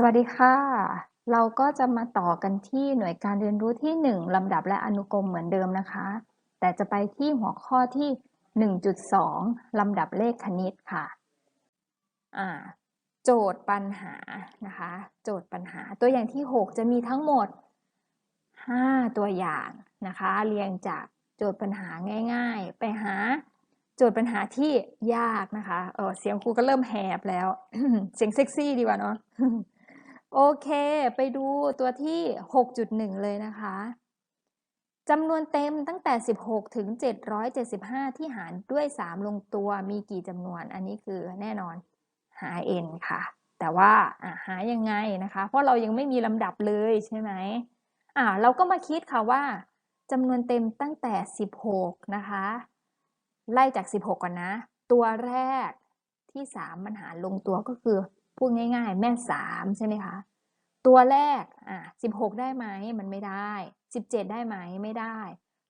สวัสดีค่ะ เราก็จะมาต่อกันที่หน่วยการเรียนรู้ที่ 1 ลำดับและอนุกรมเหมือนเดิมนะคะ แต่จะไปที่หัวข้อที่ 1.2 ลำดับเลขคณิตค่ะโจทย์ปัญหานะคะ โจทย์ปัญหาตัวอย่างที่ 6 จะมีทั้งหมด 5 ตัวอย่างนะคะ เรียงจากโจทย์ปัญหาง่าย ๆ ไปหาโจทย์ปัญหาที่ยากนะคะ เออเสียงครูก็เริ่มแหบแล้ว เสียงเซ็กซี่ดีกว่าเนาะ โอเค ไปดูตัวที่ 6.1 เลยนะคะจำนวนเต็มตั้งแต่ 16 ถึง 775 ที่หารด้วย 3 ลงตัวมีกี่จำนวน อันนี้คือแน่นอนหา n ค่ะ แต่ว่าหายังไงนะคะ เพราะเรายังไม่มีลำดับเลยใช่ไหมอ่าเราก็มาคิดค่ะว่าจำนวนเต็มตั้งแต่ 16 นะคะ ไล่จาก 16 ก่อนนะ ตัวแรกที่ 3 มันหารลงตัวก็คือ พูดง่ายๆ แม่3ใช่ไหมคะ ตัวแรกอะ16ได้ไหมมันไม่ได้17ได้ไหมไม่ได้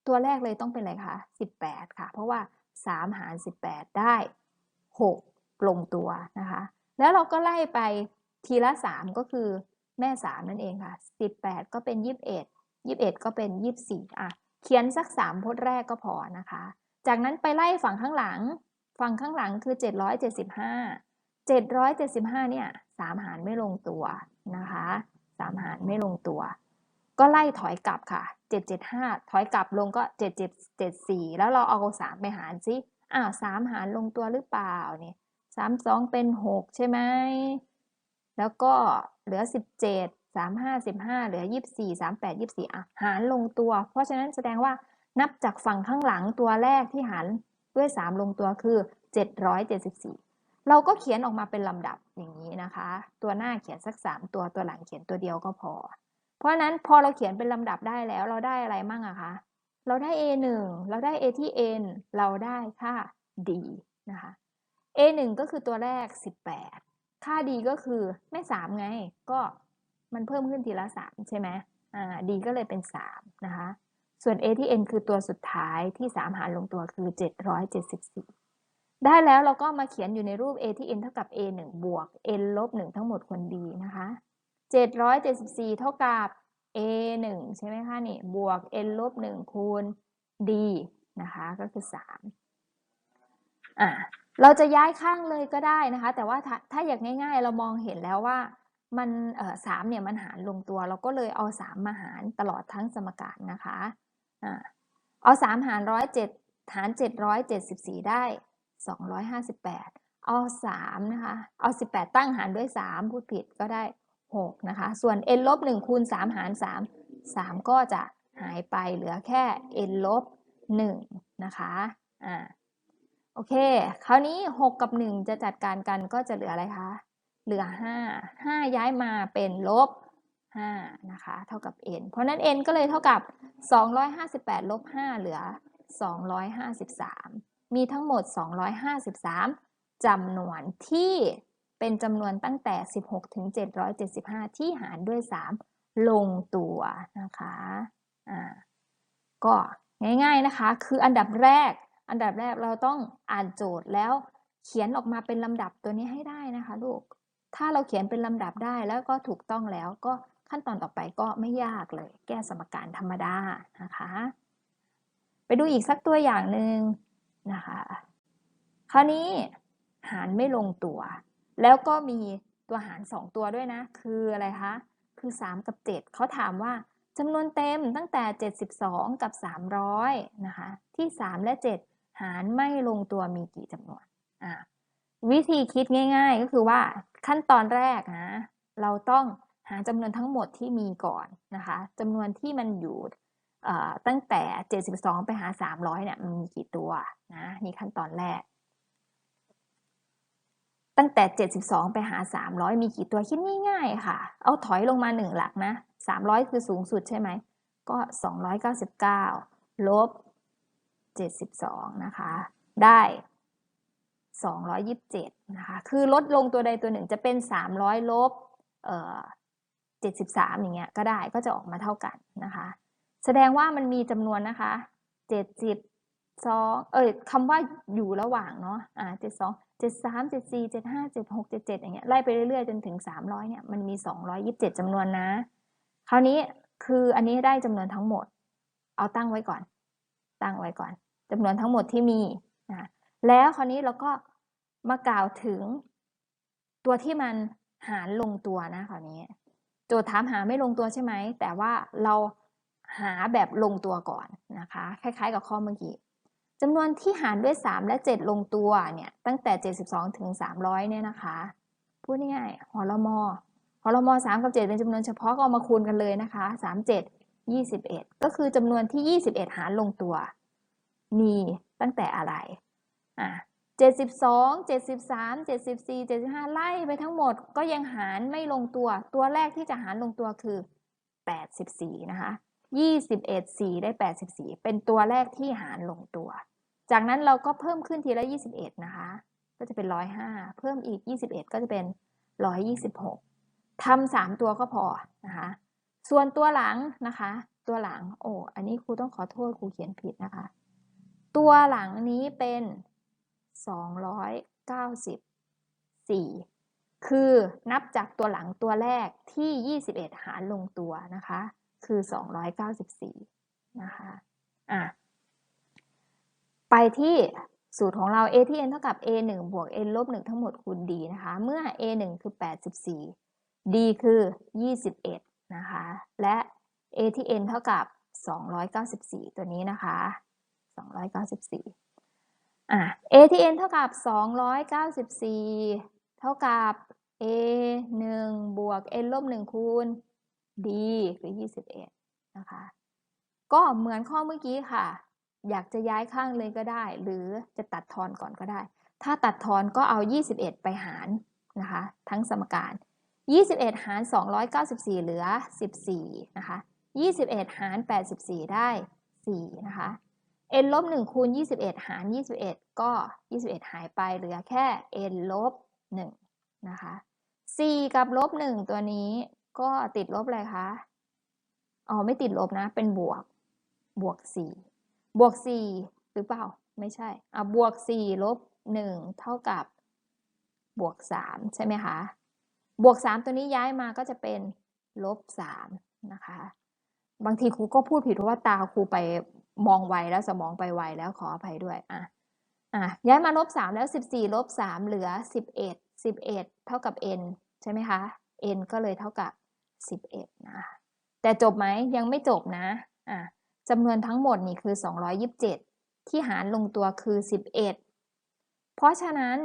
ตัวแรกเลยต้องเป็นอะไรคะ18ค่ะ เพราะว่า3หาร18ได้6ลงตัวนะคะ แล้วเราก็ไล่ไปทีละ3ก็คือแม่3นั่นเองค่ะ18ก็เป็น21 21ก็เป็น24อะเขียนสัก3พจน์แรกก็พอนะคะ จากนั้นไปไล่ฝั่งข้างหลัง ฝั่งข้างหลังคือ775 775 เนี่ย3หารไม่ลงตัวนะคะ3หารไม่ลงตัว ก็ไล่ถอยกลับค่ะ 775 ถอยกลับลงก็ 7774 แล้วเราเอา 3 ไปหารซิอ้าว3หารลงตัวหรือเปล่าเนี่ย3 2 เป็น 6 ใช่ไหม แล้วก็เหลือ 17 35 15 เหลือ 24 38 24อะหารลงตัว เพราะฉะนั้นแสดงว่านับจากฝั่งข้างหลังตัวแรกที่หารด้วย 3 ลงตัวคือ 774 เราก็เขียนออกมาเป็นลำดับอย่างนี้นะคะ ตัวหน้าเขียนสัก 3 ตัวตัวหลังเขียนตัวเดียวก็พอ เพราะนั้นพอเราเขียนเป็นลำดับได้แล้วเราได้อะไรมั่งอะคะเราได้ a 1เราได้ a ที่ n เราได้ค่า d นะคะ a 1ก็คือตัวแรก 18 ค่า d ก็คือไม่3ไง ก็มันเพิ่มขึ้นทีละ 3 ใช่ไหมอ่า d ก็เลยเป็น 3 นะคะ ส่วน a ที่ n คือตัวสุดท้ายที่ 3 หารลงตัวคือ 774 ได้แล้วเราก็มาเขียนอยู่ในรูป a ที่ n เท่ากับ a 1บวก n ลบ1ทั้งหมดควรดีนะคะ774 เท่ากับ a 1ใช่ไหมคะนี่บวก n ลบ1คูณ d นะคะก็คือ 3 อะเราจะย้ายข้างเลยก็ได้นะคะ แต่ว่าถ้าถ้าอยากง่าย ๆ เรามองเห็นแล้วว่ามันเอ่อสามเนี่ยมันหารลงตัว เราก็เลยเอา3มาหารตลอดทั้งสมการนะคะอ่าเอา3หาร107หาร774ได้ 258 เอา 3 นะคะ เอา 18 ตั้งหารด้วย 3 พูดผิดก็ได้ 6 นะคะ ส่วน n ลบ1คูณ3 หาร 3 3 ก็จะหายไปเหลือแค่ n ลบ1นะคะ อ่า โอเค คราวนี้ 6 กับ 1 จะจัดการกันก็จะเหลืออะไรคะ เหลือ 5 5 ย้ายมาเป็นลบ5นะคะ เท่ากับ n เพราะนั้น n ก็เลยเท่ากับ 258 ลบ 5 เหลือ 253 มีทั้งหมด 253 จำนวนที่เป็นจำนวนตั้งแต่ 16 ถึง 775 ที่หารด้วย 3 ลงตัวนะคะอ่าก็ง่าย ๆนะคะ คืออันดับแรก อันดับแรกเราต้องอ่านโจทย์แล้วเขียนออกมาเป็นลำดับตัวนี้ให้ได้นะคะลูก ถ้าเราเขียนเป็นลำดับได้แล้วก็ถูกต้องแล้วก็ขั้นตอนต่อไปก็ไม่ยากเลย แก้สมการธรรมดานะคะ ไปดูอีกสักตัวอย่างหนึ่ง นะคะ คราวนี้หารไม่ลงตัว แล้วก็มีตัวหาร 2 ตัวด้วยนะ คืออะไรคะ คือ 3 กับ 7 เขาถามว่าจำนวนเต็มตั้งแต่ 72 กับ 300 นะคะ ที่ 3 และ 7 หารไม่ลงตัวมีกี่จำนวนอ่าวิธีคิดง่าย ๆ ก็คือว่าขั้นตอนแรกนะ เราต้องหาจำนวนทั้งหมดที่มีก่อนนะคะจำนวนที่มันอยู่ ตั้งแต่ 72 ไปหา 300เนี่ยมันมีกี่ตัวนะนี่ขั้นตอนแรก ตั้งแต่ 72 ไปหา 300 มีกี่ตัวคิดง่ายๆค่ะ เอาถอยลงมา 1 หลักนะ 300 คือสูงสุดใช่ไหม ก็ 299 ลบ 72 นะคะ ได้ 227 นะคะ คือลดลงตัวใดตัวหนึ่งจะเป็น 300 ลบเอ่อ73 อย่างเงี้ยก็ได้ก็จะออกมาเท่ากันนะคะ แสดงว่ามันมีจำนวนนะคะ70สองเอ้ยคำว่าอยู่ระหว่างเนาะอ่าเจ็ดสองเจ็ดสามเจ็ดสี่เจ็ดห้าเจ็ดหกเจ็ดเจ็ดอย่างเงี้ยไล่ไปเรื่อยๆจนถึงสามร้อยเนี่ยมันมีสองร้อยยิบเจ็ดจำนวนนะ คราวนี้คืออันนี้ได้จำนวนทั้งหมด เอาตั้งไว้ก่อน ตั้งไว้ก่อนจำนวนทั้งหมดที่มีนะแล้วคราวนี้เราก็มากล่าวถึง ตัวที่มันหารลงตัวนะคราวนี้ โจทย์ถามหาไม่ลงตัวใช่ไหมแต่ว่าเรา หาแบบลงตัวก่อนนะคะ คล้ายๆ กับข้อเมื่อกี้จำนวนที่หารด้วย 3 และ 7 ลงตัวเนี่ยตั้งแต่ 72 ถึง 300 เนี่ยนะคะ พูดง่ายๆหอลมอหอลมอ3กับ 7 เป็นจำนวนเฉพาะก็เอามาคูณกันเลยนะคะ 3 7 21 ก็คือจำนวนที่ 21 หารลงตัว มีตั้งแต่อะไรอะ72 73 74 75 ไล่ไปทั้งหมดก็ยังหารไม่ลงตัว ตัวแรกที่จะหารลงตัวคือ 84 นะคะ 21 4 ได้ 84 เป็นตัวแรกที่หารลงตัว จากนั้นเราก็เพิ่มขึ้นทีละ 21 นะคะ ก็จะเป็น 105 เพิ่มอีก 21 ก็จะเป็น 126ทำ3ตัวก็พอนะคะ ส่วนตัวหลังนะคะ ตัวหลัง โอ้ อันนี้ครูต้องขอโทษครูเขียนผิดนะคะ ตัวหลังนี้เป็น 294 คือนับจากตัวหลังตัวแรกที่ 21 หารลงตัวนะคะ คือ 294 นะคะอะไปที่สูตรของเรา a ที่ n เท่ากับ a 1บวก n ลบ1ทั้งหมดคูณ d นะคะ เมื่อ a 1คือ 84 d คือ 21 นะคะ และ a ที่ n เท่ากับ 294 ตัวนี้นะคะ 294อะ a ที่ n เท่ากับ 294 เท่ากับ a 1บวก n ลบ1คูณ d คือ 21 นะคะ ก็เหมือนข้อเมื่อกี้ค่ะ อยากจะย้ายข้างเลยก็ได้ หรือจะตัดทอนก่อนก็ได้ ถ้าตัดทอนก็เอา 21 ไปหารนะคะ ทั้งสมการ 21 หาร 294 เหลือ 14 นะคะ 21 หาร 84 ได้ 4 นะคะ n ลบ1คูณ 21 หาร 21 ก็ 21 หายไปเหลือแค่ n ลบ1นะคะ 4 กับลบ1ตัวนี้ ก็ติดลบอะไรคะ อ๋อ ไม่ติดลบนะ เป็นบวก บวก4บวก4หรือเปล่า ไม่ใช่ อะ บวก4ลบ1เท่ากับบวก3ใช่ไหมคะ บวก3ตัวนี้ย้ายมาก็จะเป็นลบ3นะคะ บางทีครูก็พูดผิดเพราะว่าตาครูไปมองไวแล้วสมองไปไวแล้วขออภัยด้วย อะ อะ ย้ายมาลบ3แล้ว14ลบ3เหลือ11 11เท่ากับ n ใช่ไหมคะ n ก็เลยเท่ากับ 11นะแต่จบไหมยังไม่จบนะอะจำนวนทั้งหมดนี่คือ 227 ที่หารลงตัวคือ 11 เพราะฉะนั้น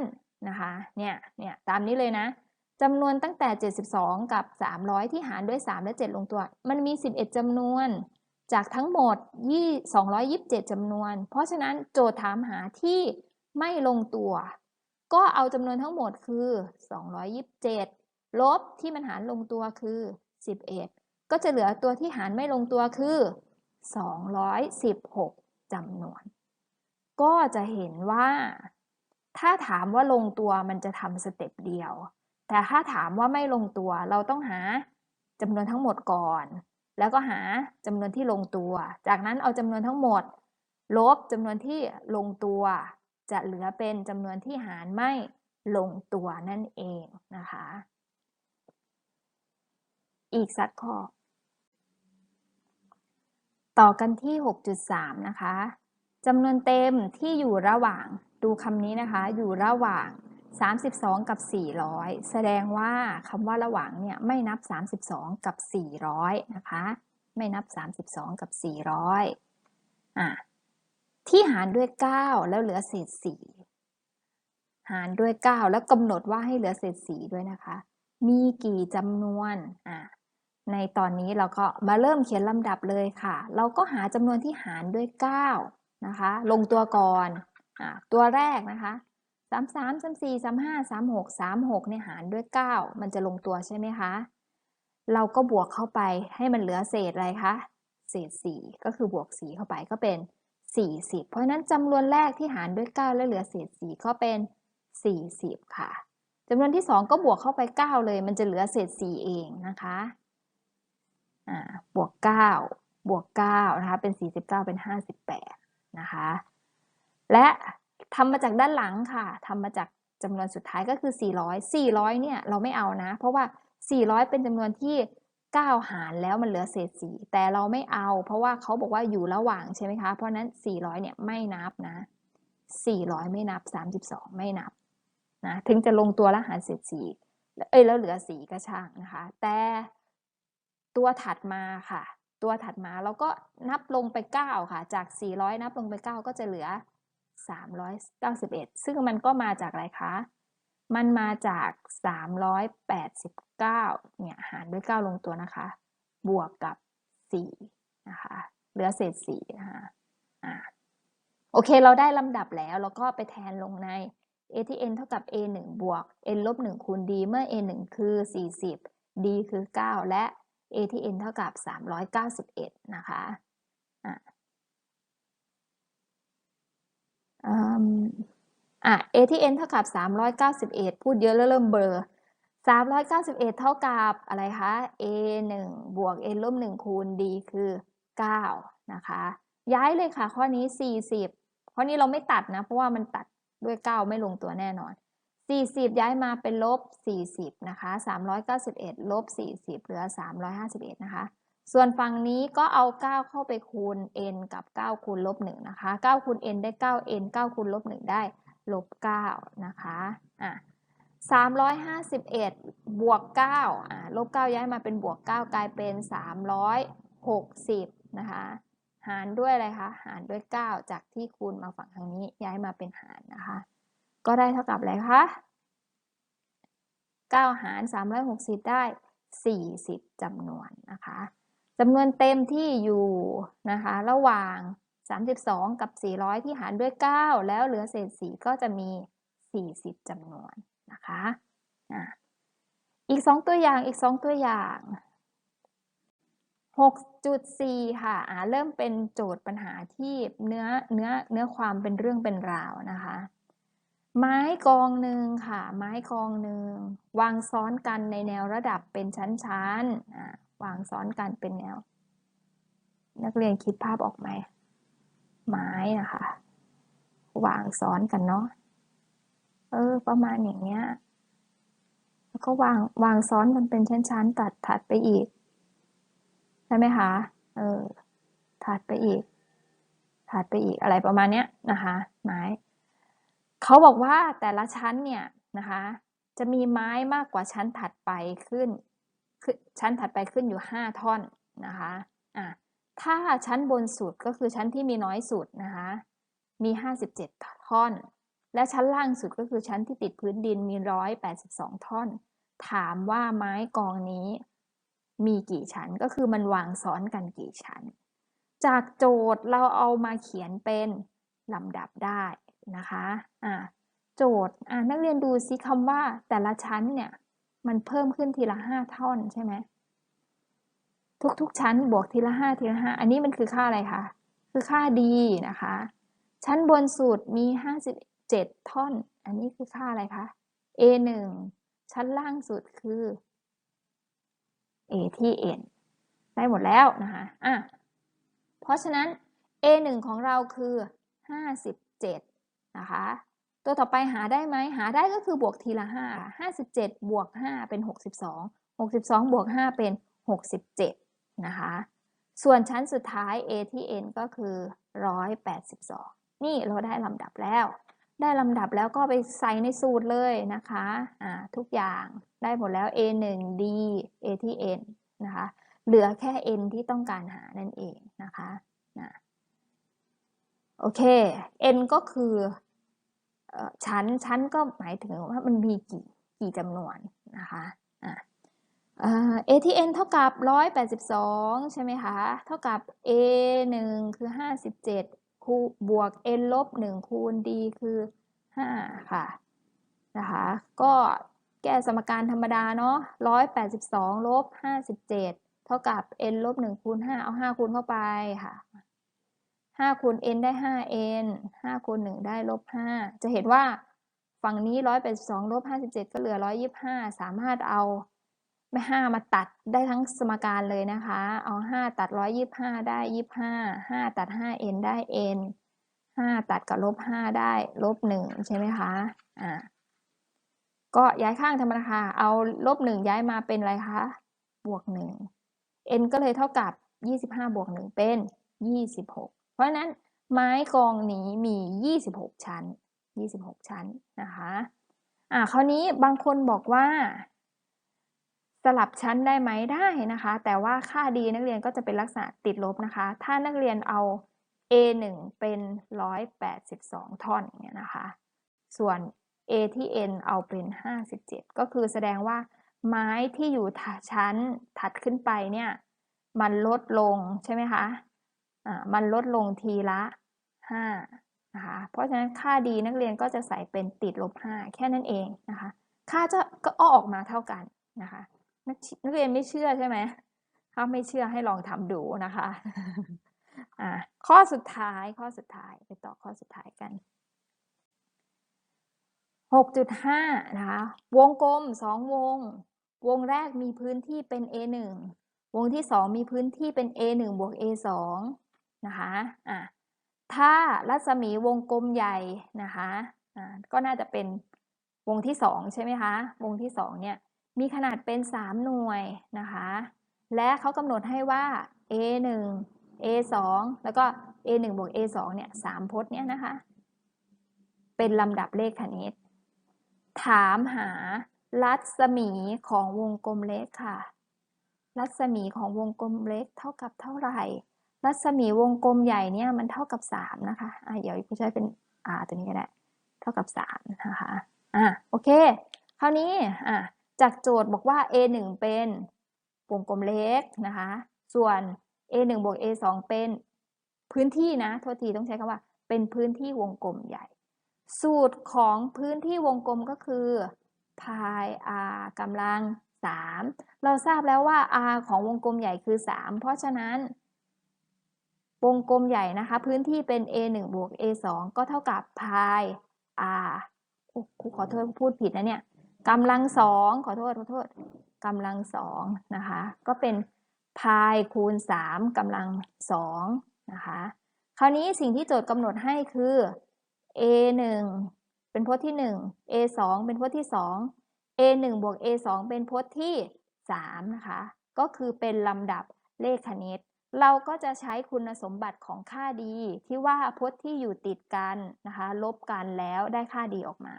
นะคะเนี่ยเนี่ยตามนี้เลยนะจำนวนตั้งแต่ 72 กับ 300 ที่หารด้วย 3 และ 7 ลงตัว มันมี 11 จำนวน จากทั้งหมด 227 จำนวน เพราะฉะนั้นโจทย์ถามหาที่ไม่ลงตัว ก็เอาจำนวนทั้งหมดคือ 227 ลบที่มันหารลงตัวคือ 11 ก็จะเหลือตัวที่หารไม่ลงตัวคือ 216จำนวน ก็จะเห็นว่า ถ้าถามว่าลงตัวมันจะทำสเต็ปเดียว แต่ถ้าถามว่าไม่ลงตัวเราต้องหาจำนวนทั้งหมดก่อน แล้วก็หาจำนวนที่ลงตัว จากนั้นเอาจำนวนทั้งหมด ลบจำนวนที่ลงตัว จะเหลือเป็นจำนวนที่หารไม่ลงตัวนั่นเองนะคะ อีกสักข้อ ต่อกันที่ 6.3 นะคะจำนวนเต็มที่อยู่ระหว่างดูคำนี้นะคะ อยู่ระหว่าง 32 กับ 400 แสดงว่าคำว่าระหว่างเนี่ยไม่นับ 32 กับ 400 นะคะ ไม่นับ 32 กับ 400อะที่หารด้วย 9 แล้วเหลือเศษ 4 หารด้วย 9 แล้วกำหนดว่าให้เหลือเศษ 4 ด้วยนะคะ มีกี่จำนวนอะ ในตอนนี้เราก็มาเริ่มเขียนลำดับเลยค่ะ เราก็หาจำนวนที่หารด้วย 9 นะคะ ลงตัวก่อนอตัวแรกนะคะ 3 3 3 4 3 5 3 6 3 6เนี่ยหารด้วย 9 มันจะลงตัวใช่ไหมคะ เราก็บวกเข้าไปให้มันเหลือเศษอะไรคะ เศษ 4 ก็คือบวก 4 เข้าไปก็เป็น 40 เพราะนั้นจำนวนแรกที่หารด้วย 9 แล้วเหลือเศษ 4 ก็เป็น 40 ค่ะจำนวนที่ 2 ก็บวกเข้าไป 9 เลย มันจะเหลือเศษ 4 เองนะคะ บวก 9 บวก 9 นะคะ เป็น 49 เป็น 58 นะคะ และทำมาจากด้านหลังค่ะทำมาจากจำนวนสุดท้ายก็คือ 400 400 เนี่ย เราไม่เอานะ เพราะว่า 400 เป็นจำนวนที่ 9 หารแล้วมันเหลือเศษ 4 แต่เราไม่เอา เพราะว่าเขาบอกว่าอยู่ระหว่างใช่ไหมคะ เพราะนั้น 400 เนี่ยไม่นับนะ 400 ไม่นับ 32 ไม่นับนะ ถึงจะลงตัวละหารเศษ 4 เอ้ย แล้วเหลือ 4 ก็ช่างนะคะ แต่ ตัวถัดมาค่ะ ตัวถัดมาเราก็นับลงไป 9 ค่ะ จาก 400 นับลงไป 9 ก็จะเหลือ 391 ซึ่งมันก็มาจากอะไรคะ มันมาจาก 389 เนี่ยหารด้วย 9 ลงตัวนะคะ บวกกับ 4 นะคะ เหลือเศษ4นะคะอ่าโอเค เราได้ลำดับแล้วเราก็ไปแทนลงใน a ที่ n เท่ากับ a 1 บวก n ลบ 1 คูณ d เมื่อ a 1 คือ 40 d คือ 9 และ a ที่ n เท่ากับ 391 นะคะอะอะ a ที่ n เท่ากับ 391 พูดเยอะแล้วเริ่มเบลอ391 เท่ากับอะไรคะ a 1บวก n ลบ1คูณ d คือ 9 นะคะ ย้ายเลยค่ะข้อนี้ 40 ข้อนี้เราไม่ตัดนะ เพราะว่ามันตัดด้วย 9 ไม่ลงตัวแน่นอน 40 ย้ายมาเป็นลบ 40 นะคะ 391 ลบ 40 เหลือ 351 นะคะ ส่วนฝั่งนี้ก็เอา 9 เข้าไปคูณ n กับ 9 คูณลบ 1 นะคะ 9 คูณ n ได้ 9 n 9 คูณลบ 1 ได้ ลบ 9 นะคะ อะ351 บวก 9 อะ ลบ 9 ย้ายมาเป็นบวก 9 กลายเป็น 360 นะคะ หารด้วยอะไรคะ หารด้วย 9 จากที่คูณมาฝั่งทางนี้ย้ายมาเป็นหารนะคะ ก็ได้เท่ากับอะไรคะ9หาร 360 ได้ 40จำนวนนะคะจำนวนเต็มที่อยู่นะคะระหว่าง 32 กับ 400 ที่หารด้วย 9 แล้วเหลือเศษ 4 ก็จะมี 40จำนวนนะคะอ,ะอีก 2 ตัวอย่างอีก 2 ตัวอย่าง 6.4 ค่ะอ่าเริ่มเป็นโจทย์ปัญหาที่เนื้อเนื้อเนื้อความเป็นเรื่องเป็นราวนะคะ ไม้กองหนึ่งค่ะ ไม้กองหนึ่งวางซ้อนกันในแนวระดับเป็นชั้นๆอ่าวางซ้อนกันเป็นแนว นักเรียนคิดภาพออกไหมไม้นะคะ วางซ้อนกันเนาะเออ ประมาณอย่างเนี้ยแล้วก็วางวางซ้อนกันเป็นชั้นๆตัดถัดไปอีกใช่ไหมคะเออถัดไปอีกถัดไปอีกอะไรประมาณเนี้ยนะคะ ไม้ เขาบอกว่าแต่ละชั้นเนี่ยนะคะจะมีไม้มากกว่าชั้นถัดไปขึ้น ชั้นถัดไปขึ้นอยู่ 5 ท่อนนะคะอะถ้าชั้นบนสุดก็คือชั้นที่มีน้อยสุดนะคะมี 57 ท่อน และชั้นล่างสุดก็คือชั้นที่ติดพื้นดินมี 182 ท่อน ถามว่าไม้กองนี้มีกี่ชั้นก็คือมันวางซ้อนกันกี่ชั้น จากโจทย์เราเอามาเขียนเป็นลำดับได้ นะคะอะโจทย์อะนักเรียนดูซิคำว่าแต่ละชั้นเนี่ยมันเพิ่มขึ้นทีละ 5 ท่อนใช่ไหมทุกๆชั้นบวกทีละ 5 ทีละ 5 อันนี้มันคือค่าอะไรคะคือค่า d นะคะ ชั้นบนสุดมี 57 ท่อน อันนี้คือค่าอะไรคะ a 1 ชั้นล่างสุดคือ a ที่ n ได้หมดแล้วนะคะอะเพราะฉะนั้น a 1 ของเราคือ 57 นะคะ ตัวต่อไปหาได้ไหมหาได้ก็คือบวกทีละ5 57 บวก 5 เป็น 62 62 บวก 5 เป็น 67 นะคะ ส่วนชั้นสุดท้าย a ที่ n ก็คือ 182 นี่เราได้ลำดับแล้ว ได้ลำดับแล้วก็ไปใส่ในสูตรเลยนะคะอ่าทุกอย่างได้หมดแล้ว a 1 d a ที่ n นะคะ เหลือแค่ n ที่ต้องการหานั่นเองนะคะนะโอเค n ก็คือ ชั้นชั้นก็หมายถึงว่ามันมีกี่กี่จำนวนนะคะอ่า a ที่ n เท่ากับ 182 ใช่ไหมคะ เท่ากับ a 1 คือ 57 คูบวก n ลบ 1 คูณ d คือ 5 ค่ะ นะคะ ก็แก้สมการธรรมดาเนาะ 182 ลบ 57 เท่ากับ n ลบ 1 คูณ 5 เอา 5 คูณเข้าไปค่ะ 5คูณ n ได้ 5n 5คูณ1ได้ลบ5จะเห็นว่าฝั่งนี้ 182ลบ57 ก็เหลือ 125 สามารถเอาไม่5มาตัดได้ทั้งสมการเลยนะคะ เอา 5 ตัด 125 ได้ 25 5 ตัด 5n ได้ n ห้าตัดกับลบห้าได้ลบหนึ่งใช่ไหมคะอ่าก็ย้ายข้างธรรมดาค่ะเอาลบหนึ่งย้ายมาเป็นอะไรคะ บวกหนึ่ง n ก็เลยเท่ากับยี่สิบห้าบวกหนึ่งเป็นยี่สิบหก เพราะฉะนั้นไม้กองนี้มียี่สิบหกชั้นยี่สิบหกชั้นนะคะอ่าคราวนี้บางคนบอกว่า สลับชั้นได้ไหมได้นะคะ แต่ว่าค่าดีนักเรียนก็จะเป็นลักษณะติดลบนะคะ ถ้านักเรียนเอา a 1 เป็น 182 ท่อนเนี่ยนะคะ ส่วน a ที่ n เอาเป็น 57 ก็คือแสดงว่าไม้ที่อยู่ชั้นถัดขึ้นไปเนี่ย มันลดลงใช่ไหมคะ มันลดลงทีละ5นะคะ เพราะฉะนั้นค่าดีนักเรียนก็จะใส่เป็นติดลบ 5 แค่นั้นเองนะคะ ค่าจะก็ออกมาเท่ากันนะคะ นักนักเรียนไม่เชื่อใช่ไหมถ้าไม่เชื่อให้ลองทำดูนะคะอ่าข้อสุดท้ายข้อสุดท้ายไปต่อข้อสุดท้ายกัน 6.5 นะคะ วงกลม 2 วง วงแรกมีพื้นที่เป็น A1 วงที่ 2 มีพื้นที่เป็น A1 บวก A2 นะคะอ่าถ้ารัศมีวงกลมใหญ่นะคะอ่าก็น่าจะเป็นวงที่2ใช่ไหมคะ วงที่2เนี่ยมีขนาดเป็น 3 หน่วยนะคะ และเขากำหนดให้ว่า A1 A2 แล้วก็ A1 บวก A2 เนี่ยสามพจน์เนี่ยนะคะ เป็นลำดับเลขคณิต ถามหารัศมีของวงกลมเล็กค่ะ รัศมีของวงกลมเล็กเท่ากับเท่าไหร่ รัศมีวงกลมใหญ่เนี่ยมันเท่ากับ 3 นะคะอะเดี๋ยวผู้ใช้เป็น R ตัวนี้ก็ได้เท่ากับ 3 นะคะอะโอเค คราวนี้อะจากโจทย์บอกว่า A1 เป็นวงกลมเล็กนะคะ ส่วน A1 บวก A2 เป็นพื้นที่นะโทษทีต้องใช้คำว่า เป็นพื้นที่วงกลมใหญ่ สูตรของพื้นที่วงกลมก็คือ pi r กำลัง 3 เราทราบแล้วว่า r ของวงกลมใหญ่คือ 3 เพราะฉะนั้น วงกลมใหญ่นะคะ พื้นที่เป็น A1 บวก A2 ก็เท่ากับ pi r โอ้ครูขอโทษพูดผิดนะเนี่ยกำลังสองขอโทษขอโทษกำลังสองนะคะ ก็เป็นพายคูณ 3กำลัง2นะคะ คราวนี้สิ่งที่โจทย์กำหนดให้คือ a 1เป็นพจน์ที่ 1 a 2เป็นพจน์ที่ 2 a 1บวก a 2เป็นพจน์ที่3นะคะ ก็คือเป็นลำดับเลขคณิต เราก็จะใช้คุณสมบัติของค่าดีที่ว่าพจน์ที่อยู่ติดกันนะคะ ลบกันแล้วได้ค่าดีออกมา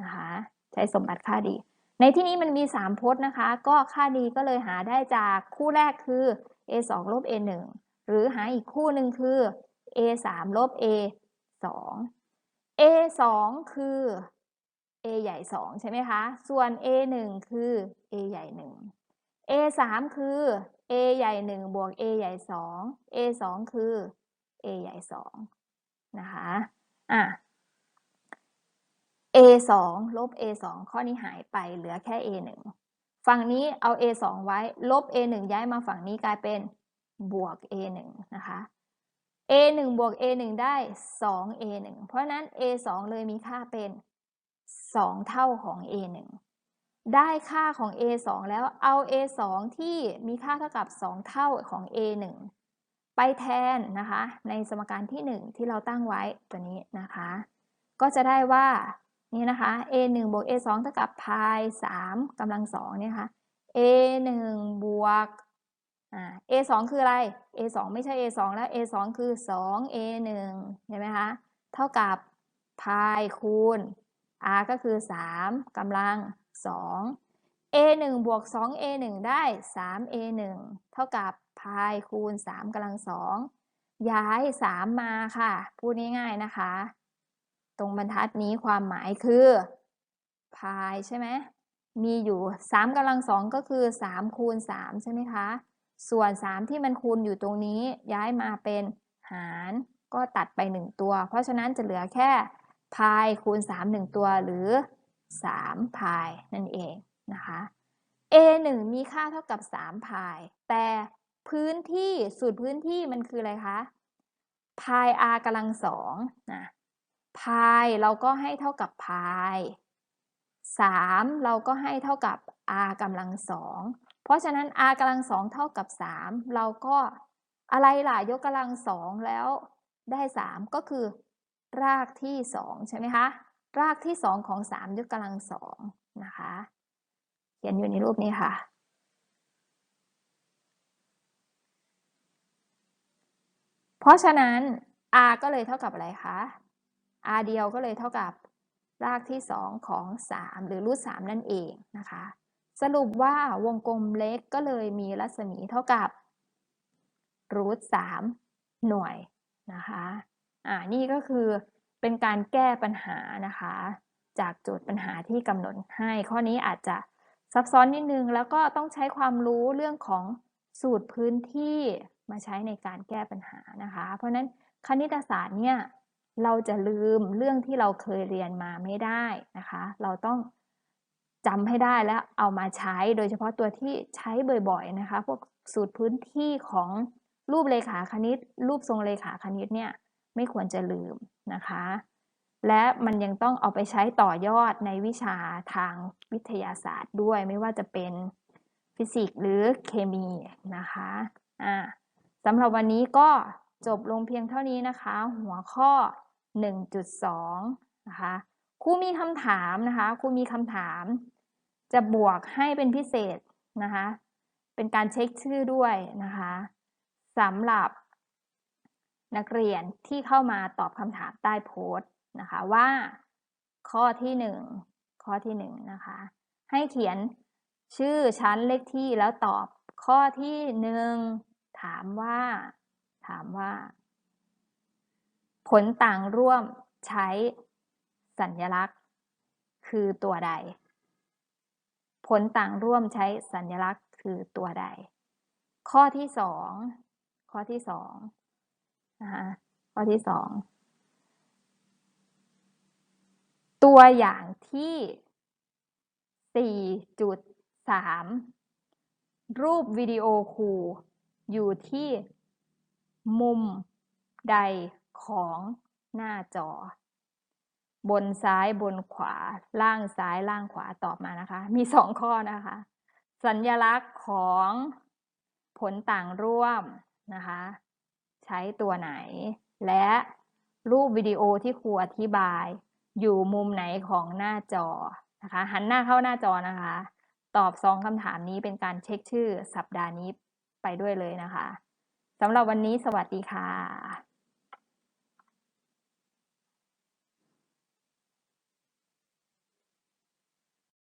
นะคะใช้สมบัติค่าดี ในที่นี้มันมี 3 พจน์นะคะ ก็ค่าดีก็เลยหาได้จากคู่แรกคือ a 2ลบ a 1หรือหาอีกคู่หนึ่งคือ a 3ลบ a 2 a 2คือ a ใหญ่ 2 ใช่ไหมคะ ส่วน a 1คือ a ใหญ่ 1 a 3คือ a ใหญ่ 1 บวก a ใหญ่ 2 a 2 คือ a ใหญ่ 2 นะคะ อะ a 2ลบ a 2ข้อนี้หายไปเหลือแค่ a 1ฝั่งนี้เอา a 2ไว้ ลบ a 1ย้ายมาฝั่งนี้กลายเป็นบวก a 1นะคะ a 1บวก a 1ได้2 a 1เพราะนั้น a 2เลยมีค่าเป็น 2 เท่าของ a 1 ได้ค่าของ a 2แล้วเอา a 2ที่มีค่าเท่ากับ 2 เท่าของ a 1ไปแทนนะคะ ในสมการที่ 1 ที่เราตั้งไว้ตัวนี้นะคะ ก็จะได้ว่านี่นะคะ a 1บวก a 2เท่ากับพาย3กำลัง2เนี่ยค่ะ a 1บวก a 2คืออะไร a 2ไม่ใช่ a 2แล้ว a 2คือ 2 a 1เห็นไหมคะ เท่ากับพายคูณ r ก็คือ 3กำลัง 2 a 1บวก2 a 1ได้3 a 1เท่ากับพายคูณ3กำลัง2ย้าย 3 มาค่ะ พูดง่ายๆนะคะ ตรงบรรทัดนี้ความหมายคือพายใช่ไหมมีอยู่3กำลัง2ก็คือ3คูณ3ใช่ไหมคะ ส่วน 3 ที่มันคูณอยู่ตรงนี้ย้ายมาเป็นหารก็ตัดไป 1 ตัว เพราะฉะนั้นจะเหลือแค่พายคูณ 3 1 ตัวหรือ 3 พายนั่นเองนะคะ a 1 มีค่าเท่ากับ 3 พาย แต่พื้นที่สูตรพื้นที่มันคืออะไรคะพาย r กำลัง2นะพายเราก็ให้เท่ากับพาย3เราก็ให้เท่ากับ r กำลัง2เพราะฉะนั้น r กำลัง2เท่ากับ 3 เราก็อะไรล่ะยกกำลัง2แล้วได้ 3 ก็คือรากที่สองใช่ไหมคะ รากที่สองของสามยกกำลังสองนะคะ เขียนอยู่ในรูปนี้ค่ะ เพราะฉะนั้น r ก็เลยเท่ากับอะไรคะ r เดียวก็เลยเท่ากับรากที่สองของสามหรือรูทสามนั่นเองนะคะ สรุปว่าวงกลมเล็กก็เลยมีรัศมีเท่ากับรูทสามหน่วยนะคะ อ่า นี่ก็คือ เป็นการแก้ปัญหานะคะ จากโจทย์ปัญหาที่กำหนดให้ ข้อนี้อาจจะซับซ้อนนิดนึง แล้วก็ต้องใช้ความรู้เรื่องของสูตรพื้นที่มาใช้ในการแก้ปัญหานะคะ เพราะนั้นคณิตศาสตร์เนี่ยเราจะลืมเรื่องที่เราเคยเรียนมาไม่ได้นะคะ เราต้องจำให้ได้แล้วเอามาใช้ โดยเฉพาะตัวที่ใช้บ่อยๆนะคะ พวกสูตรพื้นที่ของรูปเลขาคณิต รูปทรงเลขาคณิตเนี่ย ไม่ควรจะลืมนะคะ และมันยังต้องเอาไปใช้ต่อยอดในวิชาทางวิทยาศาสตร์ด้วย ไม่ว่าจะเป็นฟิสิกส์หรือเคมีนะคะอ่าสำหรับวันนี้ก็จบลงเพียงเท่านี้นะคะ หัวข้อ 1.2 นะคะครูมีคำถามนะคะครูมีคำถาม จะบวกให้เป็นพิเศษนะคะ เป็นการเช็คชื่อด้วยนะคะสำหรับ นักเรียนที่เข้ามาตอบคำถามใต้โพสต์นะคะว่า ข้อที่หนึ่งข้อที่หนึ่งนะคะให้เขียนชื่อชั้นเลขที่แล้วตอบข้อที่หนึ่งถามว่า ถามว่า ผลต่างร่วมใช้สัญลักษณ์ คือตัวใด ผลต่างร่วมใช้สัญลักษณ์คือตัวใด ข้อที่สองข้อที่สอง นะคะข้อที่สองตัวอย่างที่ 4.3 รูปวิดีโอครูอยู่ที่มุมใดของหน้าจอ บนซ้ายบนขวาล่างซ้ายล่างขวาตอบมานะคะ มีสองข้อนะคะ สัญญลักษณ์ของผลต่างร่วมนะคะ ช้ตัวไหน และรูปวิดีโอที่ครูอธิบาย อยู่มุมไหนของหน้าจอนะคะหันหน้าเข้าหน้าจอนะคะ ตอบสองคำถามนี้เป็นการเช็คชื่อสัปดาห์นี้ไปด้วยเลยนะคะสำหรับวันนี้สวัสดีค่ะ